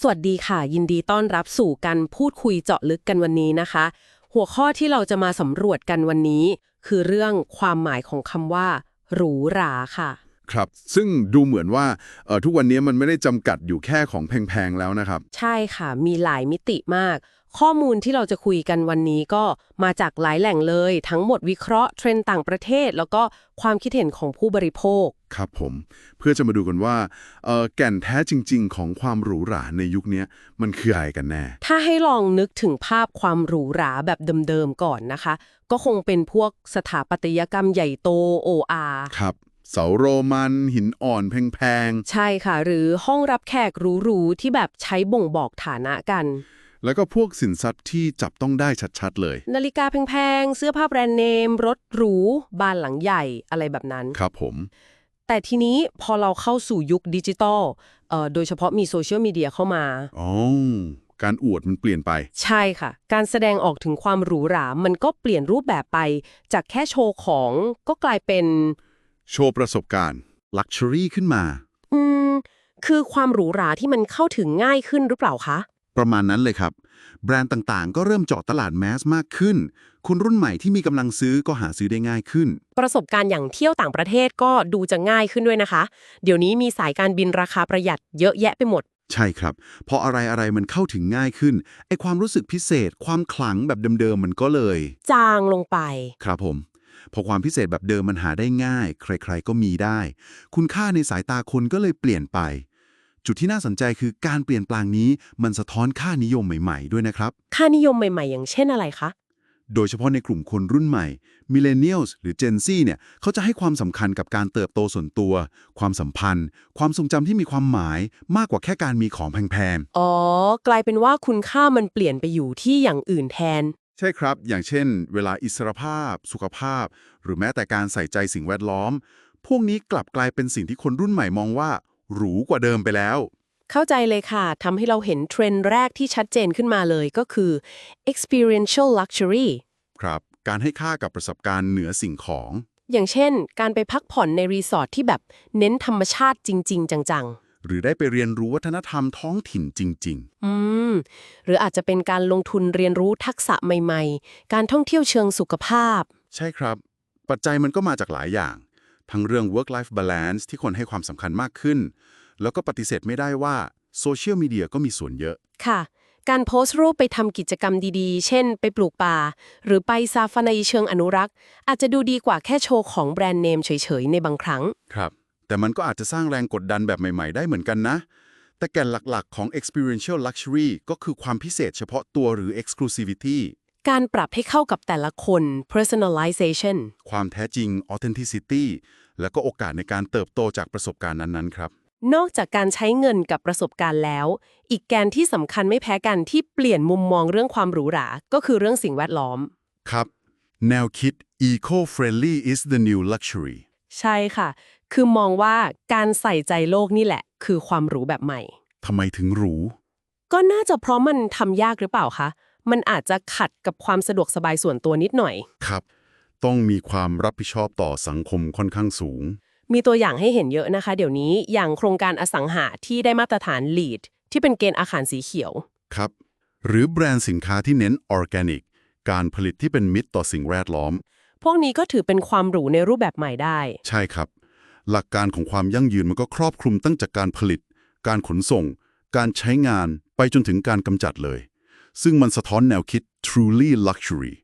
สวัสดีค่ะ ยินดีต้อนรับสู่การพูดคุยเจาะลึกกันวันนี้นะคะ หัวข้อที่เราจะมาสำรวจกันวันนี้ คือเรื่องความหมายของคำว่าหรูหราค่ะ ครับซึ่งดูเหมือนว่าเอ่อทุกวันนี้มันไม่ได้จำกัดอยู่แค่ของแพงๆแล้วนะครับ ใช่ค่ะ มีหลายมิติมาก ข้อมูลที่เราจะคุยกันวันนี้ก็มาจากหลายแหล่งเลย ทั้งหมดวิเคราะห์เทรนด์ต่างประเทศ แล้วก็ความคิดเห็นของผู้บริโภค ครับผม เพื่อจะมาดูกันว่าเอ่อแก่นแท้จริง ๆ ของความหรูหราในยุคนี้มันคืออะไรกันแน่ ถ้าให้ลองนึกถึงภาพความหรูหราแบบเดิมๆก่อนนะคะ ก็คงเป็นพวกสถาปัตยกรรมใหญ่โตโออาครับเสาโรมันหินอ่อนแพงใช่ค่ะ หรือห้องรับแขกหรูๆที่แบบใช้บ่งบอกฐานะกันๆแล้วก็พวกสินทรัพย์ที่จับต้องได้ชัดๆเลย นาฬิกาแพงๆ เสื้อผ้าแบรนด์เนม รถหรู บ้านหลังใหญ่อะไรแบบนั้น ครับผม แต่ทีนี้พอเราเข้าสู่ยุคดิจิตอลเอ่อโดยเฉพาะมีโซเชียลมีเดียเข้ามาอ๋อการอวดมันเปลี่ยนไป ใช่ค่ะ การแสดงออกถึงความหรูหรา มันก็เปลี่ยนรูปแบบไป จากแค่โชว์ของก็กลายเป็น โชว์ประสบการณ์ Luxury ขึ้นมา อืม คือความหรูหราที่มันเข้าถึงง่ายขึ้นหรือเปล่าคะ ประมาณนั้นเลยครับ แบรนด์ต่างๆ ก็เริ่มเจาะตลาดแมสมากขึ้น คนรุ่นใหม่ที่มีกำลังซื้อก็หาซื้อได้ง่ายขึ้น ประสบการณ์อย่างเที่ยวต่างประเทศก็ดูจะง่ายขึ้นด้วยนะคะ เดี๋ยวนี้มีสายการบินราคาประหยัดเยอะแยะไปหมด ใช่ครับ พออะไรอะไรๆมันเข้าถึงง่ายขึ้น ไอความรู้สึกพิเศษ ความขลังแบบเดิมๆมันก็เลย จางลงไป ครับผม พอความพิเศษแบบเดิมมันหาได้ง่าย ใครๆก็มีได้ คุณค่าในสายตาคนก็เลยเปลี่ยนไป จุดที่น่าสนใจคือการเปลี่ยนแปลงนี้มันสะท้อนค่านิยมใหม่ๆ ด้วยนะครับ ค่านิยมใหม่ๆ อย่างเช่นอะไรคะ โดยเฉพาะในกลุ่มคนรุ่นใหม่ Millennials หรือ Gen Z เนี่ยเขาจะให้ความสำคัญกับการเติบโตส่วนตัว ความสัมพันธ์ ความทรงจำที่มีความหมายมากกว่าแค่การมีของแพงอ๋อ กลายเป็นว่าคุณค่ามันเปลี่ยนไปอยู่ที่อย่างอื่นแทน ๆ ใช่ครับ อย่างเช่น เวลาอิสรภาพ สุขภาพ หรือแม้แต่การใส่ใจสิ่งแวดล้อม พวกนี้กลับกลายเป็นสิ่งที่คนรุ่นใหม่มองว่า หรูกว่าเดิมไปแล้ว เข้าใจเลยค่ะทำให้เราเห็นเทรนด์แรกที่ชัดเจนขึ้นมาเลยก็คือ experiential luxury ครับ การให้ค่ากับประสบการณ์เหนือสิ่งของ อย่างเช่น การไปพักผ่อนในรีสอร์ทที่แบบเน้นธรรมชาติจริง ๆ จังหรือได้ไปเรียนรู้วัฒนธรรมท้องถิ่นจริงๆอืม หรืออาจจะเป็นการลงทุนเรียนรู้ทักษะใหม่ ๆ การท่องเที่ยวเชิงสุขภาพ ๆ ใช่ครับ ปัจจัยมันก็มาจากหลายอย่าง ทั้งเรื่อง work life balance ที่คนให้ความสำคัญมากขึ้น แล้วก็ปฏิเสธไม่ได้ว่าโซเชียลมีเดียก็มีส่วนเยอะ ค่ะ การโพสต์รูปไปทำกิจกรรมดีๆ เช่น ไปปลูกป่า หรือไปซาฟาในเชิงอนุรักษ์ อาจจะดูดีกว่าแค่โชว์ของแบรนด์เนมเฉยๆ ในบางครั้ง ครับ แต่มันก็อาจจะสร้างแรงกดดันแบบใหม่ ๆ ได้เหมือนกันนะ แต่แก่นหลักๆ ของ experiential luxury ก็คือความพิเศษเฉพาะตัวหรือ exclusivity การปรับให้เข้ากับแต่ละคน personalization ความแท้จริง authenticity แล้วก็โอกาสในการเติบโตจากประสบการณ์นั้นๆครับ นอกจากการใช้เงินกับประสบการณ์แล้ว อีกแกนที่สำคัญไม่แพ้กันที่เปลี่ยนมุมมองเรื่องความหรูหรา ก็คือเรื่องสิ่งแวดล้อม ครับ แนวคิด eco-friendly is the new luxury ใช่ค่ะ คือมองว่าการใส่ใจโลกนี่แหละ คือความหรูแบบใหม่ทำไมถึงหรู ก็น่าจะเพราะมันทำยากหรือเปล่าคะ มันอาจจะขัดกับความสะดวกสบายส่วนตัวนิดหน่อย ครับ ต้องมีความรับผิดชอบต่อสังคมค่อนข้างสูง มีตัวอย่างให้เห็นเยอะนะคะ เดี๋ยวนี้อย่างโครงการอสังหาที่ได้มาตรฐาน LEED ที่เป็นเกณฑ์อาคารสีเขียว ครับ หรือแบรนด์สินค้าที่เน้นออร์แกนิก การผลิตที่เป็นมิตรต่อสิ่งแวดล้อม พวกนี้ก็ถือเป็นความหรูในรูปแบบใหม่ได้ ใช่ครับ หลักการของความยั่งยืนมันก็ครอบคลุมตั้งจากการผลิต การขนส่ง การใช้งานไปจนถึงการกำจัดเลย ซึ่งมันสะท้อนแนวคิด truly luxury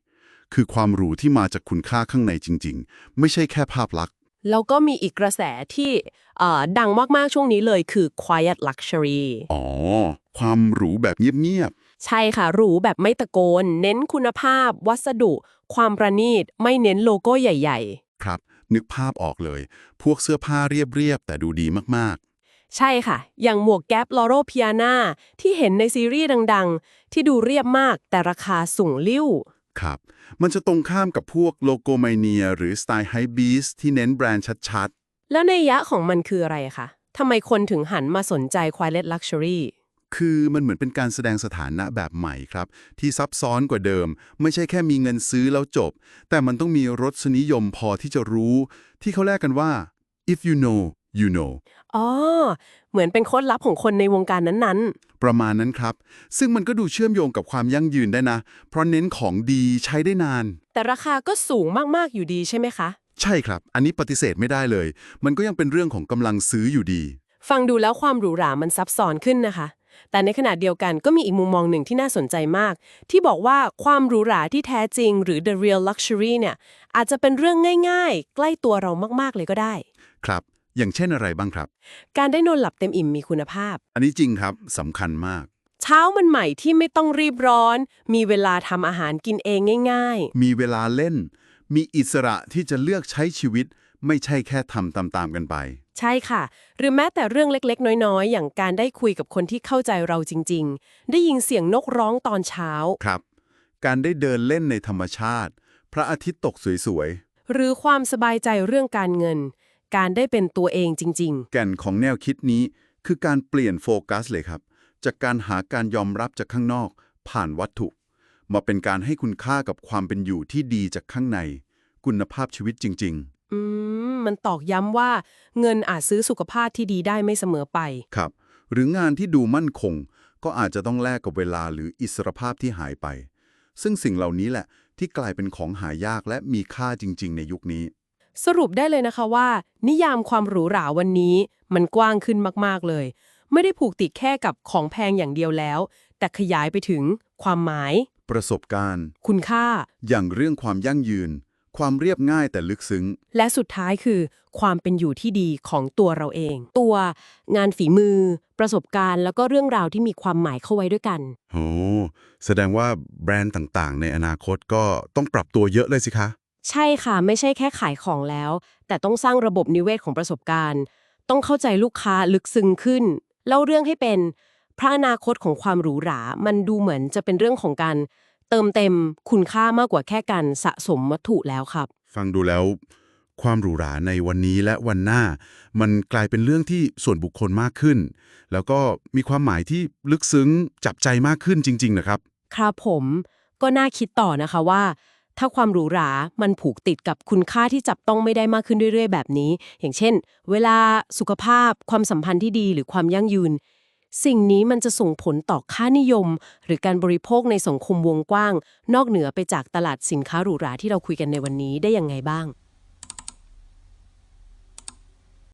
คือความหรูที่มาจากคุณค่าข้างในจริง ๆ ไม่ใช่แค่ภาพลักษณ์ แล้วก็มีอีกกระแสที่เอ่อดังมาก ๆ ช่วงนี้เลยคือ quiet luxury อ๋อ ความหรูแบบเงียบใช่ค่ะ หรูแบบไม่ตะโกน เน้นคุณภาพ วัสดุ ความประณีต ไม่เน้นโลโก้ใหญ่ ๆ ครับ นึกภาพออกเลย พวกเสื้อผ้าเรียบ ๆ แต่ดูดีมาก ๆ ใช่ค่ะ อย่างหมวกแก๊ปลอโรพิอานาที่เห็นในซีรีส์ดังๆ ที่ดูเรียบมากแต่ราคาสูงลิ่วๆครับ มันจะตรงข้ามกับพวกโลโกไมเนีย หรือสไตล์ไฮบีสที่เน้นแบรนด์ชัดแล้วในยยะของมันคืออะไรคะทำไมคนถึงหันมาสนใจ quiet luxury ๆ คือมันเหมือนเป็นการแสดงสถานะแบบใหม่ครับ ที่ซับซ้อนกว่าเดิม ไม่ใช่แค่มีเงินซื้อแล้วจบ แต่มันต้องมีรสนิยมพอที่จะรู้ ที่เขาแลกกันว่า if you know you know อ๋อ เหมือนเป็นโค้ดลับของคนในวงการนั้นประมาณนั้นครับ ซึ่งมันก็ดูเชื่อมโยงกับความยั่งยืนได้นะ เพราะเน้นของดีใช้ได้นานๆแต่ราคาก็สูงมาก ๆ อยู่ดีใช่ไหมคะ ใช่ครับ อันนี้ปฏิเสธไม่ได้เลย มันก็ยังเป็นเรื่องของกำลังซื้ออยู่ดี ฟังดูแล้วความหรูหรามันซับซ้อนขึ้นนะคะ แต่ในขณะเดียวกันก็มีอีกมุมมองหนึ่งที่น่าสนใจมาก ที่บอกว่าความหรูหราที่แท้จริง หรือ the real luxury เนี่ยอาจจะเป็นเรื่องง่าย ๆ ใกล้ตัวเรามากๆเลยก็ได้ ครับ อย่างเช่นอะไรบ้างครับ การได้นอนหลับเต็มอิ่มมีคุณภาพ อันนี้จริงครับสำคัญมาก เช้ามันใหม่ที่ไม่ต้องรีบร้อน มีเวลาทำอาหารกินเองง่าย มีเวลาเล่น มีอิสระที่จะเลือกใช้ชีวิต ไม่ใช่แค่ทำตามๆกันไป ๆ ใช่ค่ะ หรือแม้แต่เรื่องเล็กๆ น้อยๆ อย่างการได้คุยกับคนที่เข้าใจเราจริง ๆ ได้ยินเสียงนกร้องตอนเช้า ครับ การได้เดินเล่นในธรรมชาติ พระอาทิตย์ตกสวยหรือความสบายใจเรื่องการเงิน การได้เป็นตัวเองจริงๆแก่นของแนวคิดนี้คือการเปลี่ยนโฟกัสเลยครับ จากการหาการยอมรับจากข้างนอก ผ่านวัตถุ มาเป็นการให้คุณค่ากับความเป็นอยู่ที่ดีจากข้างใน คุณภาพชีวิตจริง ๆ อืม มันตอกย้ำว่า เงินอาจซื้อสุขภาพที่ดีได้ไม่เสมอไปๆครับ หรืองานที่ดูมั่นคง ก็อาจจะต้องแลกกับเวลาหรืออิสรภาพที่หายไป ซึ่งสิ่งเหล่านี้แหละที่กลายเป็นของหายากและมีค่าจริง ๆ ในยุคนี้ สรุปได้เลยนะคะว่า นิยามความหรูหราวันนี้ มันกว้างขึ้นมากๆเลย ไม่ได้ผูกติดแค่กับของแพงอย่างเดียวแล้ว แต่ขยายไปถึง ความหมาย ประสบการณ์ คุณค่า อย่างเรื่องความยั่งยืน ความเรียบง่ายแต่ลึกซึ้ง และสุดท้ายคือ ความเป็นอยู่ที่ดีของตัวเราเอง ตัวงานฝีมือ ประสบการณ์ แล้วก็เรื่องราวที่มีความหมายเข้าไว้ด้วยกันโอ้แสดงว่าแบรนด์ต่างๆ ในอนาคตก็ต้องปรับตัวเยอะเลยสิคะ ใช่ค่ะ ไม่ใช่แค่ขายของแล้ว แต่ต้องสร้างระบบนิเวศของประสบการณ์ ต้องเข้าใจลูกค้าลึกซึ้งขึ้น เล่าเรื่องให้เป็น พระอนาคตของความหรูหรา มันดูเหมือนจะเป็นเรื่องของการเติมเต็มคุณค่ามากกว่าแค่การสะสมวัตถุแล้วครับ ฟังดูแล้วความหรูหราในวันนี้และวันหน้า มันกลายเป็นเรื่องที่ส่วนบุคคลมากขึ้น แล้วก็มีความหมายที่ลึกซึ้งจับใจมากขึ้นจริง ๆ นะครับ ครับผมก็น่าคิดต่อนะคะว่า ถ้าความหรูหรา มันผูกติดกับคุณค่าที่จับต้องไม่ได้มากขึ้นเรื่อยๆ แบบนี้ อย่างเช่น เวลา สุขภาพ ความสัมพันธ์ที่ดี หรือความยั่งยืน สิ่งนี้มันจะส่งผลต่อค่านิยม หรือการบริโภคในสังคมวงกว้าง นอกเหนือไปจากตลาดสินค้าหรูหราที่เราคุยกันในวันนี้ได้ยังไงบ้าง